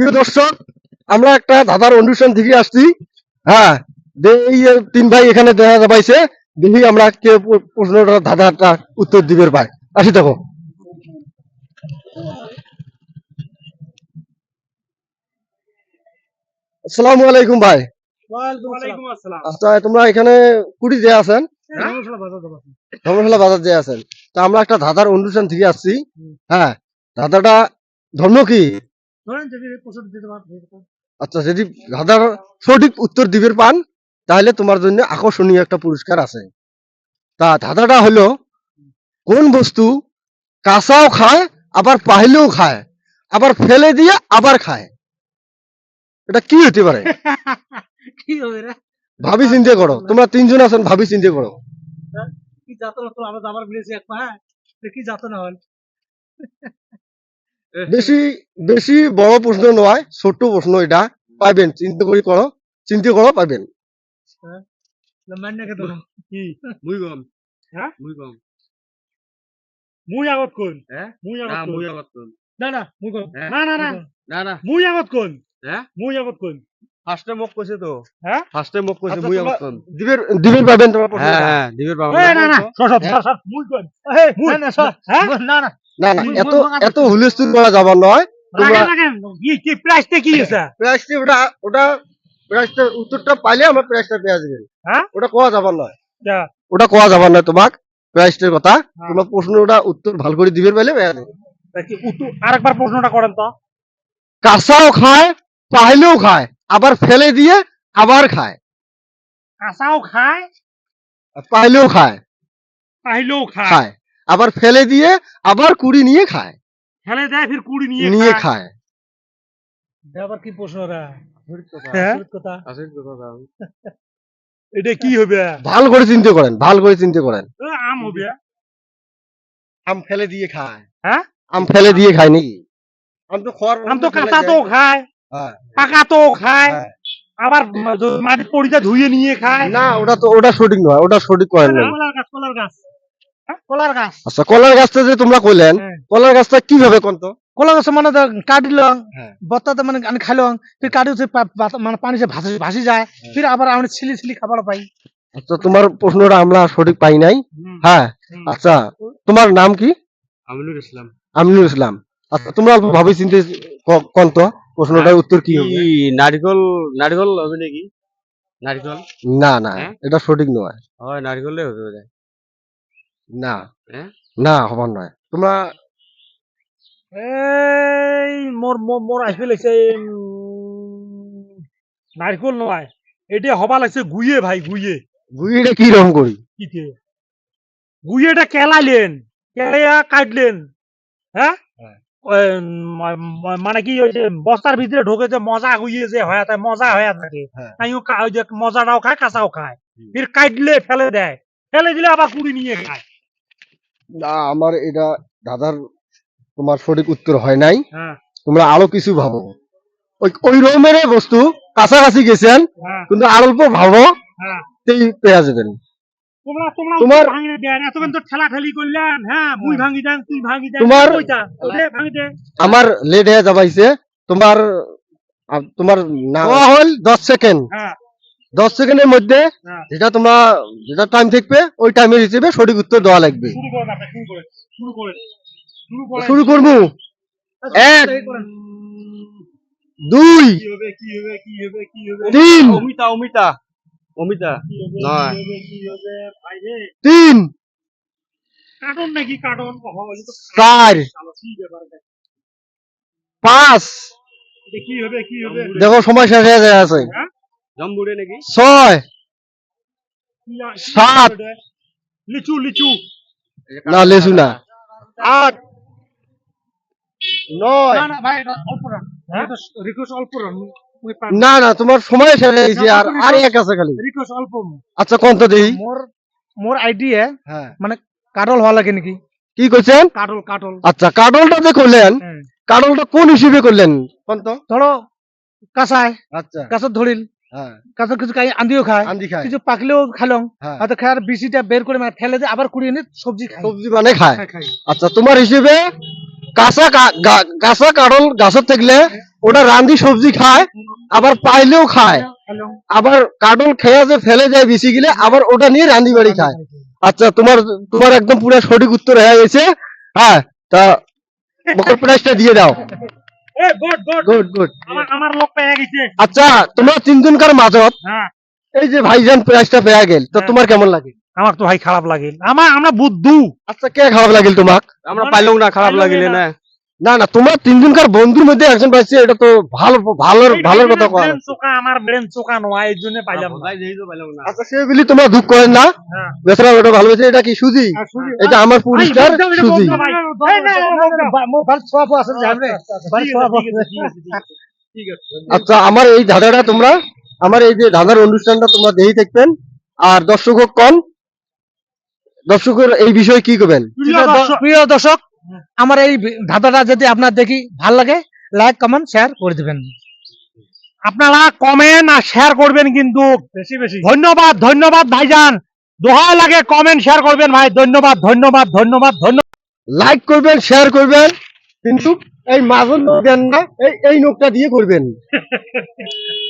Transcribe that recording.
প্রিয় দর্শক আমরা একটা দাদার অনুষ্ঠান থেকে আসছি। হ্যাঁ এই তিন ভাই এখানে দেখা পাইছে দেখি আমরা কে প্রশ্নটা দাদাটা উত্তর দিবের পাই আসি দেখো। আসসালামু আলাইকুম ভাই। আচ্ছা তোমরা এখানে কুড়ি যে আছেন? হ্যাঁ? ধর্মশালা বাজার যে আছেন। তা আমরা একটা দাদার অনুষ্ঠান থেকে আসছি। হ্যাঁ দাদাটা ধর্ম কি? ধরেন যদি প্রশ্ন দিতে পারেন আচ্ছা যদি দাদার সঠিক উত্তর দিবের পান তাহলে তোমার জন্য আকর্ষণীয় একটা পুরস্কার আছে। তা ধাঁধাটা হলো কোন বস্তু কাঁচাও খায় আবার পাইলেও খায় আবার ফেলে দিয়ে আবার খায়? এটা কি হতে পারে? কি হবে রে? ভাবি চিন্তা করো তোমরা তিনজন আছেন ভাবি চিন্তা করো। কি যাতনা তো আমরা আবার বলেছি এক পা কি যাতনা হল বেশি বেশি বড় প্রশ্ন নয় ছোট্ট প্রশ্ন এটা। পাইবেন চিন্তা করি করো চিন্তা করো পাইবেন না না না না মুই না না না না না আগত কোন? না মুই না আগত না কোন? না না না না মুই কোন না না না না। না না। মুই আগত কোন? হ্যাঁ? মুই আগত কোন? ফার্স্টে মোক কইছে তো। হ্যাঁ? ফার্স্টে মোক কইছে আচ্ছা, মুই কম দিবের দিবের পাবেন তোমার হ্যাঁ হ্যাঁ দিবের পাবো এই না না সর সর হ্যাঁ? সর মুই কোন মুই না সর হ্যাঁ? না না। না মুই- এত এত হুলস্থুল করা যাবার নয়। তোমরা কি কি প্রাইসটা কি আছে প্রাইসটা ওটা ওটা প্রাইসটা উত্তরটা পাইলে আমরা প্রাইসটা পেয়ে যাবেন। হ্যাঁ? ওটা কোয়া যাবার নয়। ওটা কোয়া যাবার নয় তোমাক প্রাইসটার কথা। হ্যাঁ। তোমার প্রশ্নটা উত্তর ভালো করে দিবের পাইলে পেয়ে যাবে উত্তর আরেকবার প্রশ্নটা করেন তো। কাঁচাও খায় পাইলেও খায়। আবার ফেলে দিয়ে আবার খায়। কাঁচাও খায় পাইলেও খায়। পাইলেও খায়। খায়। আবার ফেলে দিয়ে আবার কুড়ি নিয়ে খায়। ফেলে দেয় ফির কুড়ি নিয়ে নিয়ে খায়। আবার কি প্রশ্ন রা হ্যাঁ? কথা। আসল কথা এটা কি হবে? ভালো করে চিন্তা করেন ভালো করে চিন্তা করেন। আম হবে। আম ফেলে দিয়ে খায়। হ্যাঁ? আম ফেলে দিয়ে খায় নাকি? আম তো খড় আম তো কাঁচা তো খায়। পাকা তো খায় হ্যাঁ। আবার মাটির ধুয়ে নিয়ে খায়। না ওটা তো ওটা সঠিক নয় ওটা সঠিক করেন না কলার গাছ কলার গাছ। হ্যাঁ, কলার গাছ। আচ্ছা কলার গাছটা যে তোমরা কইলেন হ্যাঁ। কলার গাছটা কীভাবে কোন তো কলা গাছ মানে কাটিলাম হ্যাঁ। বত্তাতে মানে আমি খাইলাম ফির কাটি মানে পানি ভাসি ভাসি যায় ফির আবার আমি ছিলি ছিলি খাবার পাই। আচ্ছা তোমার প্রশ্নটা আমরা সঠিক পাই নাই। হ্যাঁ আচ্ছা তোমার নাম কি? আমিনুল ইসলাম। আমিনুল ইসলাম। আচ্ছা তোমরা অল্প ভাবে চিন্তে ক- কোন তো প্রশ্নটার উত্তর কি হবে? নারিকল নারিকল হবে নাকি? নারিকল? না না হ্যাঁ? এটা সঠিক নয়। হয় নারিকলে হবে বোধহয়। না। হ্যাঁ? না হবার নয়। তোমরা এই মোর মোর- আসবে লাগছে নারকল নয়। এটা হবা লাগছে গুইয়ে ভাই গুইয়ে। গুইটা কি রকম করি? কিতে? গুইয়েটা কেলাইলেন কেলাইয়া কাটলেন। হ্যাঁ? হ্যাঁ। মানে কি ওই যে বস্তার ভিতরে ঢোকে যে মজা গুইয়ে যে হয়ে থাকে মজা হয়ে থাকে হ্যাঁ। তাই ওই যে মজাটাও খায় কাঁচাও খায়। ফির কাটলে ফেলে দেয়। ফেলে দিলে আবার কুড়ি নিয়ে খায়। না আমার এটা দাদার তোমার সঠিক উত্তর হয় নাই। হ্যাঁ। তোমরা আরও কিছু ভাবো। ওই ওই রকমের বস্তু কাছাকাছি গেছেন হ্যাঁ। কিন্তু আর অল্প ভাবো হ্যাঁ। তেই পেয়ে যাবেন তোমরা তোমরা তোমার- ভাঙি দেন এতক্ষণ তো ঠেলা ঠেলি করলেন হ্যাঁ মুই ভাঙি দেন তুই ভাঙি দেন। তোমার- ভাঙি দে। আমার লেট হয়ে যাবাইছে। তোমার তোমার হল দশ সেকেন্ড। হ্যাঁ। সেকেন্ডের মধ্যে হ্যাঁ। যেটা তোমরা যেটা টাইম থাকবে ওই টাইমের হিসেবে সঠিক উত্তর দেওয়া লাগবে। শুরু করে শুরু করে শুরু করে শুরু করে। শুরু করব। এক। দুই কি হবে কি হবে কি হবে কি হবে? তিন। অমিতা অমিতা। অমিতা? নয়। তিন। কার্টন নাকি কার্টন? চার? পাঁচ। কি হবে কি হবে? দেখো সময় শেষ হয়ে যায় আছে জম্বুরে নাকি? ছয়। সাত। লিচু লিচু। না লেসু না। আট। নয়। না না ভাই অল্প রান। রিকোয়েস্ট অল্প রান। না না তোমার সময় শেষ গেছে আর আর এক আছে খালি। রিকোয়েস্ট অল্প। আচ্ছা কোন তো দেই মোর মোর আইডিয়া হ্যাঁ। মানে কাটল হওয়া লাগে নাকি? কি করছেন কাটল কাটল। আচ্ছা কাডলটা যে করলেন হ্যাঁ। কাডলটা কোন হিসেবে করলেন? কোন তো? ধরো কাঁচায় আচ্ছা। কাঁচা ধরিল হ্যাঁ। কাঁচা কিছু খাই আন্দিও খায়। আন্দি খায়। কিছু পাকলেও খাইলাম হ্যাঁ। হয়তো খাওয়ার বিচিটা বের করে মানে ফেলে দিয়ে আবার কুড়িয়ে এনে সবজি খাই সবজি মানে খায়। আচ্ছা তোমার হিসেবে কাঁচা কাঁচা কাঁড়ল গাছত থাকলে ওটা রান্ধি সবজি খায়? আবার পাইলেও খায়। আবার কাঁড়ল খেয়ে যে ফেলে যায় বেশি গেলে আবার ওটা নিয়ে রান্ধি বাড়ি খায়। আচ্ছা তোমার তোমার একদম পুরো সঠিক উত্তর হয়ে গেছে। হ্যাঁ তা মকর প্রাইজটা দিয়ে দাও। গুড গুড গুড গুড আমার আমার লোক পেয়ে গেছে। আচ্ছা তোমরা তিনজনকার মাজত হ্যাঁ। এই যে ভাইজান প্রাইজটা পেয়ে গেল তো হ্যাঁ। তোমার কেমন লাগে? আমার তো ভাই খারাপ লাগিল আমার আমরা বুদ্ধু। আচ্ছা কে খারাপ লাগিল তোমাক? আমরা পাইলাম না খারাপ লাগিলে না। না না তোমার তিনজনকার বন্ধুর মধ্যে একজন পাইছে এটা তো ভালো ভালোর ভালোর কথা কয়। চোকা আমার ব্রেন চোকা নয় এই জন্য পাইলাম না। যেই তো পাইলাম না। আচ্ছা সে বলি তোমরা দুঃখ করেন না? হ্যাঁ। বেচারা ওটা ভালোবেসে এটা কি সুজি? এটা আমার পুরস্কার সুজি। ভালো। ভালো। আচ্ছা আমার এই ধাঁধাটা তোমরা আমার এই যে ধাঁধার অনুষ্ঠানটা তোমরা দেখি দেখবেন। আর দর্শক কন দর্শকের এই বিষয়ে কি করবেন? প্রিয় দর্শক, প্রিয় দর্শক আমার এই ধাঁধাটা যদি আপনার দেখি ভালো লাগে লাইক কমেন্ট শেয়ার করে দিবেন। আপনারা কমেন্ট আর শেয়ার করবেন কিন্তু। বেশি বেশি। ধন্যবাদ ধন্যবাদ ভাইজান। দোহাই লাগে কমেন্ট শেয়ার করবেন ভাই। ধন্যবাদ ধন্যবাদ ধন্যবাদ ধন্যবাদ। লাইক করবেন শেয়ার করবেন কিন্তু এই মাঝন দেন না এই এই নোকটা দিয়ে করবেন।